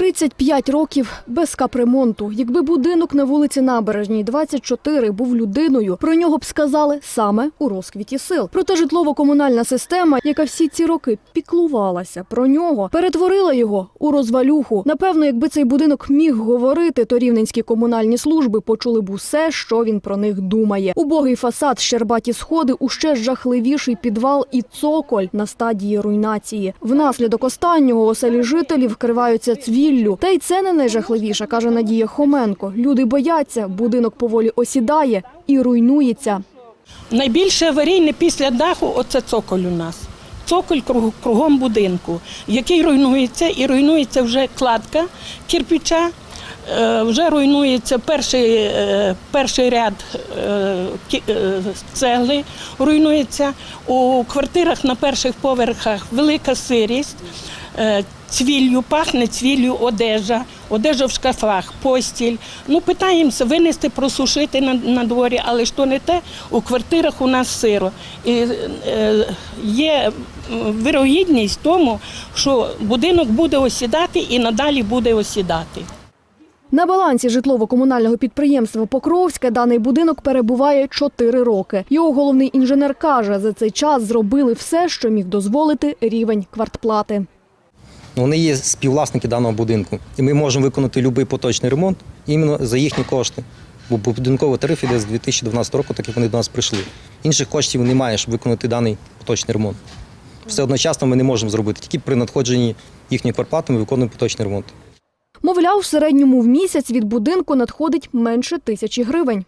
35 років без капремонту. Якби будинок на вулиці Набережній 24 був людиною, про нього б сказали саме у розквіті сил. Проте житлово-комунальна система, яка всі ці роки піклувалася про нього, перетворила його у розвалюху. Напевно, якби цей будинок міг говорити, то рівненські комунальні служби почули б усе, що він про них думає. Убогий фасад, щербаті сходи, уще жахливіший підвал і цоколь на стадії руйнації. Внаслідок останнього оселі жителів вкриваються цвіллю. Та й це не найжахливіше, каже Надія Хоменко. Люди бояться, будинок поволі осідає і руйнується. Найбільше аварійне після даху оце цоколь у нас. Цоколь круг- кругом будинку, який руйнується, і руйнується вже кладка кирпича, е, вже руйнується перший, е, перший ряд е, цегли, руйнується. У квартирах на перших поверхах велика сирість. Цвіллю пахне цвіллю одежа, одежа в шкафах, постіль. Ну, питаємося винести, просушити на, на дворі, але то не те, у квартирах у нас сиро. І е, є вирогідність тому, що будинок буде осідати і надалі буде осідати. На балансі житлово-комунального підприємства Покровське даний будинок перебуває 4 роки. Його головний інженер каже, за цей час зробили все, що міг дозволити рівень квартплати. Вони є співвласники даного будинку. І ми можемо виконати будь-який поточний ремонт іменно за їхні кошти. Бо будинковий тариф іде з 2012 року, так як вони до нас прийшли. Інших коштів немає, щоб виконати даний поточний ремонт. Все одночасно ми не можемо зробити. Тільки при надходженні їхньої квартплати ми виконуємо поточний ремонт. Мовляв, в середньому в місяць від будинку надходить менше тисячі гривень.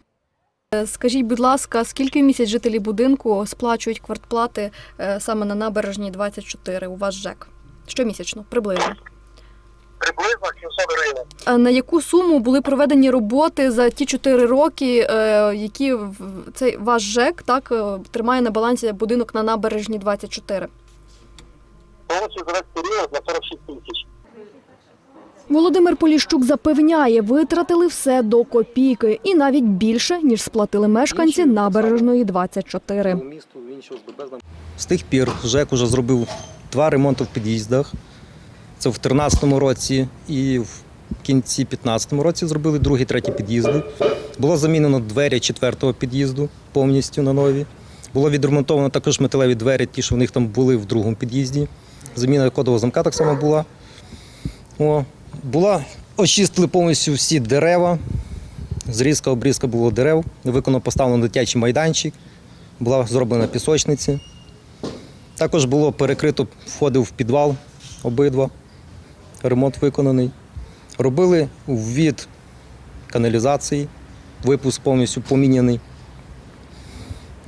Е, Скажіть, будь ласка, скільки в місяць жителі будинку сплачують квартплати е, саме на набережній 24 у вас ЖЕК? Щомісячно, приблизно. приблизно 700 гривень. А на яку суму були проведені роботи за ті 4 роки, е, які в- цей ваш ЖЕК так е, тримає на балансі будинок на набережні 24? Повністю за весь період на 46 тисяч. Володимир Поліщук запевняє, витратили все до копійки і навіть більше, ніж сплатили мешканці набережної 24. З тих пір ЖЕК уже зробив два ремонти в під'їздах. Це в 2013 році і в кінці 2015 році зробили другий, третій під'їзди. Було замінено двері четвертого під'їзду повністю на нові. Було відремонтовано також металеві двері, ті, що в них там були в другому під'їзді. Заміна кодового замка так само була. О, була, очистили повністю всі дерева. Зрізка, обрізка було дерев. Виконано поставлено дитячий майданчик, була зроблена пісочниця. Також було перекрито входи в підвал обидва. Ремонт виконаний. Робили ввід каналізації, випуск повністю поміняний.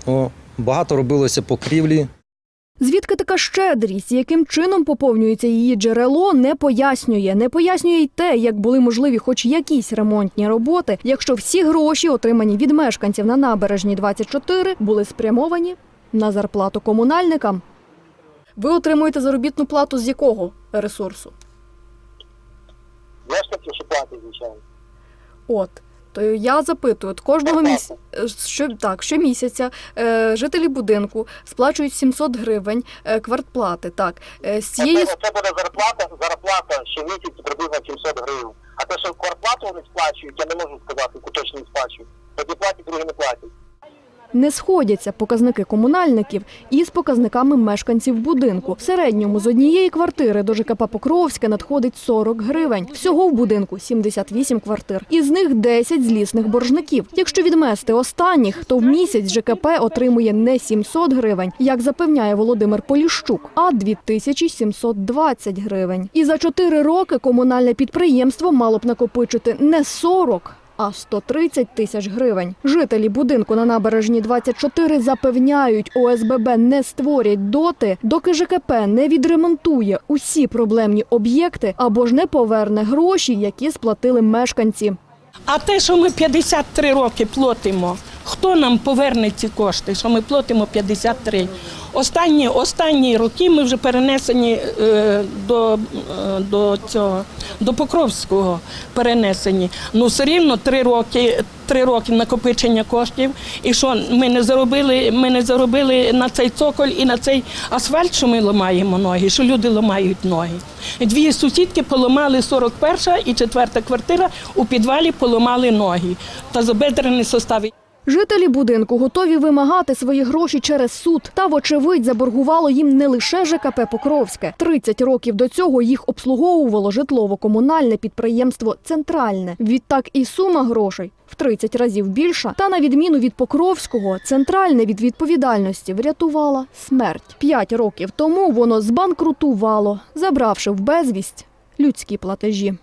О, багато робилося покрівлі. Звідки така щедрість, яким чином поповнюється її джерело, не пояснює. Не пояснює й те, як були можливі хоч якісь ремонтні роботи, якщо всі гроші, отримані від мешканців на набережні 24, були спрямовані на зарплату комунальникам. Ви отримуєте заробітну плату з якого ресурсу? Мешканці, що платять, звичайно. От. То я запитую, от кожного місяця, що так, щомісяця е, жителі будинку сплачують 700 гривень е, квартплати. Так, Е, з цієї Це, це буде зарплата, зарплата щомісяця приблизно 700 гривень. А те, що квартплату вони сплачують, я не можу сказати, точно не сплачують. Тоді платять, другі не платять. Не сходяться показники комунальників із показниками мешканців будинку. В середньому з однієї квартири до ЖКП Покровське надходить 40 гривень. Всього в будинку 78 квартир. Із них 10 злісних боржників. Якщо відмести останніх, то в місяць ЖКП отримує не 700 гривень, як запевняє Володимир Поліщук, а 2720 гривень. І за 4 роки комунальне підприємство мало б накопичити не 40, а 130 тисяч гривень. Жителі будинку на набережні 24 запевняють, ОСББ не створять доти, доки ЖКП не відремонтує усі проблемні об'єкти або ж не поверне гроші, які сплатили мешканці. А те, що ми 53 роки платимо, хто нам поверне ці кошти, що ми платимо 53? Останні, останні роки ми вже перенесені е, до, е, до цього до Покровського перенесені. Ну все рівно три роки, три роки накопичення коштів. І що ми не заробили, ми не заробили на цей цоколь і на цей асфальт, що ми ламаємо ноги, що люди ламають ноги. Дві сусідки поламали 41 і 4 квартира у підвалі поламали ноги та забедрений состави. Жителі будинку готові вимагати свої гроші через суд. Та, вочевидь, заборгувало їм не лише ЖКП Покровське. 30 років до цього їх обслуговувало житлово-комунальне підприємство Центральне. Відтак і сума грошей в 30 разів більша. Та на відміну від Покровського, центральне від відповідальності врятувала смерть. П'ять років тому воно збанкрутувало, забравши в безвість людські платежі.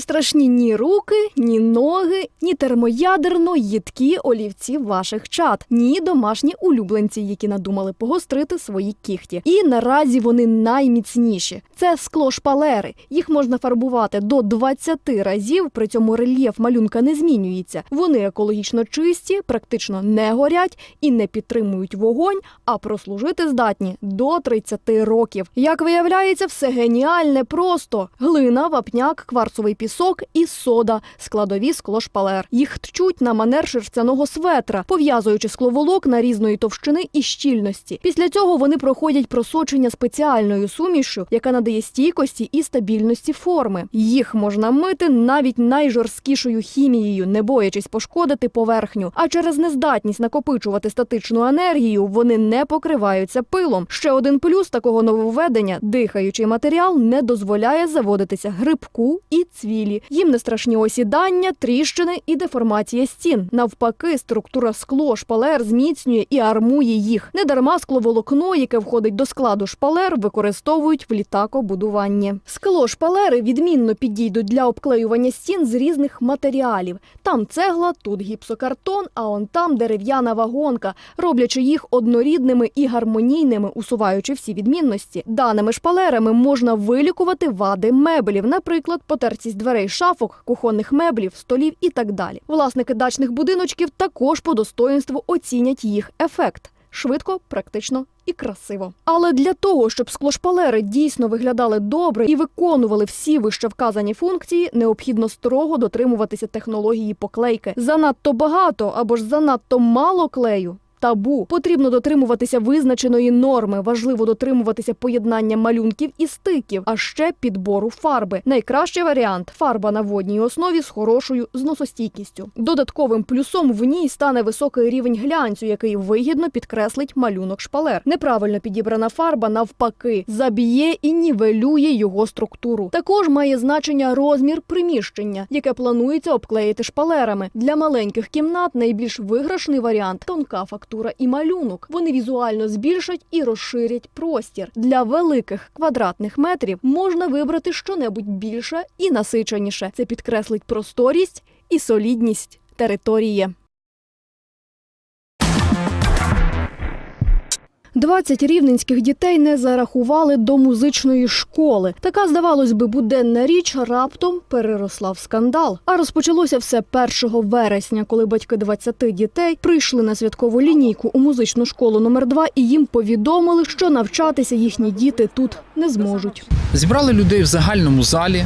Страшні ні руки, ні ноги, ні термоядерно їдкі олівці ваших чат, ні домашні улюбленці, які надумали погострити свої кіхті. І наразі вони найміцніші. Це скло-шпалери. Їх можна фарбувати до 20 разів. При цьому рельєф малюнка не змінюється. Вони екологічно чисті, практично не горять і не підтримують вогонь, а прослужити здатні до 30 років. Як виявляється, все геніальне просто глина, вапняк, кварцовий пісок і сода, складові склошпалер. Їх тчуть на манер шерстяного светра, пов'язуючи скловолокна різної товщини і щільності. Після цього вони проходять просочення спеціальною сумішю, яка надає стійкості і стабільності форми. Їх можна мити навіть найжорсткішою хімією, не боячись пошкодити поверхню. А через нездатність накопичувати статичну енергію вони не покриваються пилом. Ще один плюс такого нововведення – дихаючий матеріал не дозволяє заводитися грибку і цвілі. Їм не страшні осідання, тріщини і деформація стін. Навпаки, структура скло шпалер зміцнює і армує їх. Недарма скловолокно, яке входить до складу шпалер, використовують в літакобудуванні. Скло шпалери відмінно підійдуть для обклеювання стін з різних матеріалів. Там цегла, тут гіпсокартон, а он там дерев'яна вагонка, роблячи їх однорідними і гармонійними, усуваючи всі відмінності. Даними шпалерами можна вилікувати вади меблів, наприклад, потертість дверей шафок, кухонних меблів, столів і так далі. Власники дачних будиночків також по достоїнству оцінять їх ефект. Швидко, практично і красиво. Але для того, щоб склошпалери дійсно виглядали добре і виконували всі вище вказані функції, необхідно строго дотримуватися технології поклейки. Занадто багато або ж занадто мало клею. Табу потрібно дотримуватися визначеної норми. Важливо дотримуватися поєднання малюнків і стиків, а ще підбору фарби. Найкращий варіант фарба на водній основі з хорошою зносостійкістю. Додатковим плюсом в ній стане високий рівень глянцю, який вигідно підкреслить малюнок шпалер. Неправильно підібрана фарба навпаки заб'є і нівелює його структуру. Також має значення розмір приміщення, яке планується обклеїти шпалерами. Для маленьких кімнат найбільш виграшний варіант тонка фактура і малюнок. Вони візуально збільшать і розширять простір. Для великих квадратних метрів можна вибрати щонебудь більше і насиченіше. Це підкреслить просторість і солідність території. 20 рівненських дітей не зарахували до музичної школи. Така, здавалось би, буденна річ раптом переросла в скандал. А розпочалося все 1 вересня, коли батьки 20 дітей прийшли на святкову лінійку у музичну школу номер 2 і їм повідомили, що навчатися їхні діти тут не зможуть. Зібрали людей в загальному залі,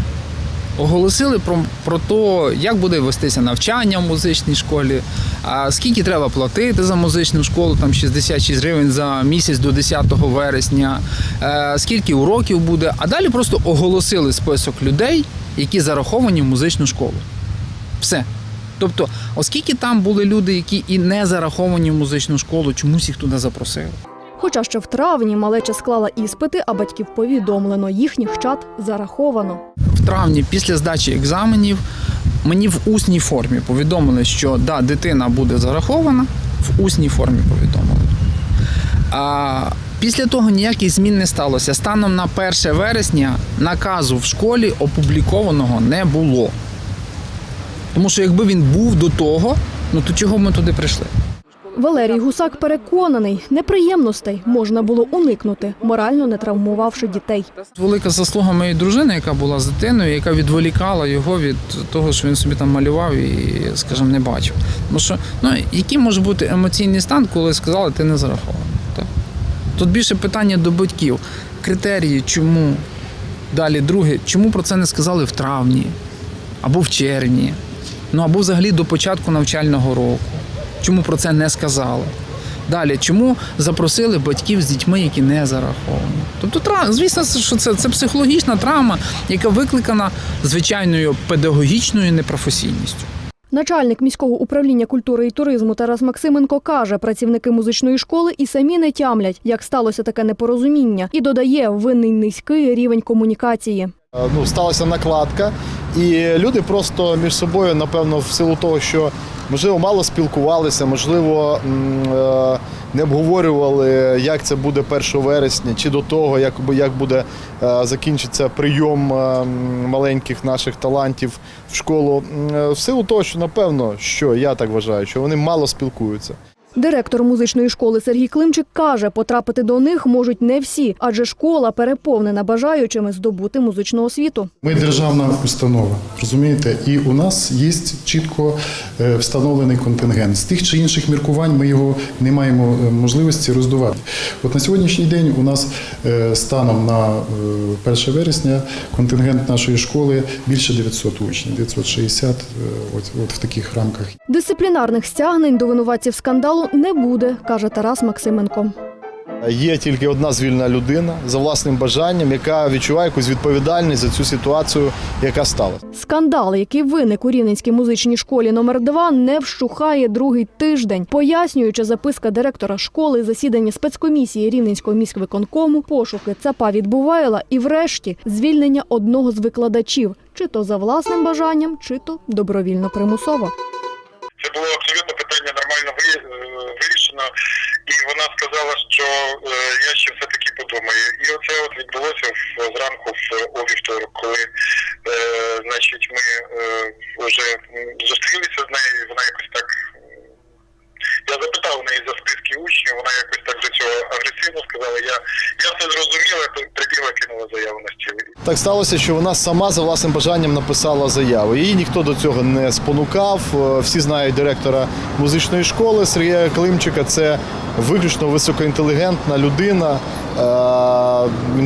оголосили про, про те, як буде вестися навчання в музичній школі, а скільки треба платити за музичну школу, там 66 гривень за місяць до 10 вересня, е, скільки уроків буде. А далі просто оголосили список людей, які зараховані в музичну школу. Все. Тобто, оскільки там були люди, які і не зараховані в музичну школу, чомусь їх туди запросили. Хоча ще в травні малеча склала іспити, а батьків повідомлено, їхніх чат зараховано. Травні після здачі екзаменів мені в усній формі повідомили, що да, дитина буде зарахована, в усній формі повідомили. А після того ніяких змін не сталося. Станом на 1 вересня наказу в школі опублікованого не було. Тому що якби він був до того, ну то чого ми туди прийшли? Валерій Гусак переконаний, неприємностей можна було уникнути, морально не травмувавши дітей. Велика заслуга моєї дружини, яка була з дитиною, яка відволікала його від того, що він собі там малював і, скажімо, не бачив. Тому що ну який може бути емоційний стан, коли сказали, ти не зарахований. Так? Тут більше питання до батьків. Критерії, чому? Далі, друге, чому про це не сказали в травні або в червні, ну або взагалі до початку навчального року. Чому про це не сказали? Далі, чому запросили батьків з дітьми, які не зараховані? Тобто, звісно, що це, це психологічна травма, яка викликана звичайною педагогічною непрофесійністю. Начальник міського управління культури і туризму Тарас Максименко каже, працівники музичної школи і самі не тямлять, як сталося таке непорозуміння, і додає винний низький рівень комунікації. Ну, сталася накладка, і люди просто між собою, напевно, в силу того, що можливо мало спілкувалися, можливо, е, не обговорювали, як це буде 1 вересня, чи до того, як, як буде е, закінчиться прийом е, маленьких наших талантів в школу. Е, В силу того, що напевно, що я так вважаю, що вони мало спілкуються. Директор музичної школи Сергій Климчик каже, потрапити до них можуть не всі, адже школа переповнена бажаючими здобути музичну освіту. Ми державна установа, розумієте, і у нас є чітко е, встановлений контингент. З тих чи інших міркувань ми його не маємо е, можливості роздувати. От на сьогоднішній день у нас е, станом на е, 1 вересня контингент нашої школи більше 900 учнів, 960 е, от, от в таких рамках. Дисциплінарних стягнень до винуватців скандалу не буде, каже Тарас Максименко. Є тільки одна звільна людина за власним бажанням, яка відчуває якусь відповідальність за цю ситуацію, яка сталася. Скандал, який виник у Рівненській музичній школі номер 2 не вщухає другий тиждень, пояснюючи записка директора школи, засідання спецкомісії Рівненського міськвиконкому, пошуки ЦАПа відбувайла і, врешті, звільнення одного з викладачів, чи то за власним бажанням, чи то добровільно примусово. Це було абсолютно питання нормально е, вирішено, і вона сказала, що е, я ще все-таки подумаю. І оце от відбулося в- зранку в у вівторок, коли е, значить, ми е, вже м, зустрілися з нею, і вона якось так. м, Я запитав у неї за списки учнів, вона якось так до цього агресивно сказала. Я, я все зрозуміла, прибігла, кинула заяву на стіл. Так сталося, що вона сама за власним бажанням написала заяву. Її ніхто до цього не спонукав. Е, Всі знають директора музичної школи Сергія Климчика. Це виключно високоінтелігентна людина,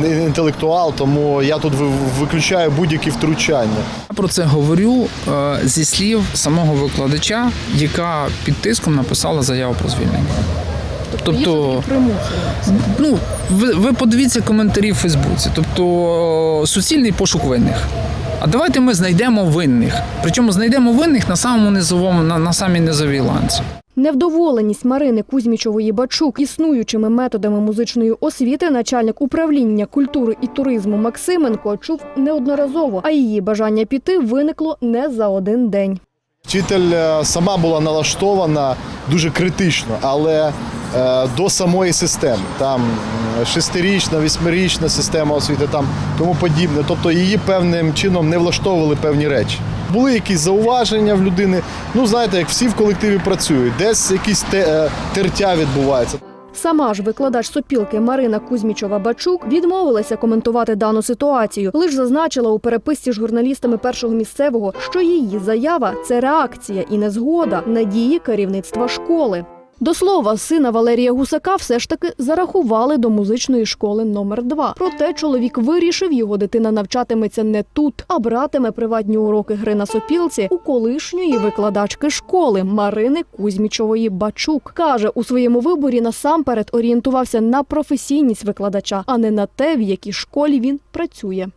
е, інтелектуал. Тому я тут ви- виключаю будь-які втручання. Я про це говорю е, зі слів самого викладача, яка під тиском написала заяву про звільнення. Тобто, ну ви, ви подивіться коментарі в Фейсбуці. Тобто суцільний пошук винних. А давайте ми знайдемо винних. Причому знайдемо винних на самому низовому, на, на самій низовій ланці. Невдоволеність Марини Кузьмічової Бачук існуючими методами музичної освіти начальник управління культури і туризму Максименко чув неодноразово, а її бажання піти виникло не за один день. Вчитель е, сама була налаштована дуже критично, але е, до самої системи. Там шестирічна, восьмирічна система освіти, там тому подібне. Тобто її певним чином не влаштовували певні речі. Були якісь зауваження в людини. Ну знаєте, як всі в колективі працюють, десь якісь е, тертя відбувається. Сама ж викладач сопілки Марина Кузьмічова Бачук відмовилася коментувати дану ситуацію. Лиш зазначила у переписці з журналістами першого місцевого, що її заява це реакція і незгода на дії керівництва школи. До слова, сина Валерія Гусака все ж таки зарахували до музичної школи номер 2 Проте чоловік вирішив, його дитина навчатиметься не тут, а братиме приватні уроки гри на сопілці у колишньої викладачки школи Марини Кузьмічової Бачук. Каже, у своєму виборі насамперед орієнтувався на професійність викладача, а не на те, в якій школі він працює.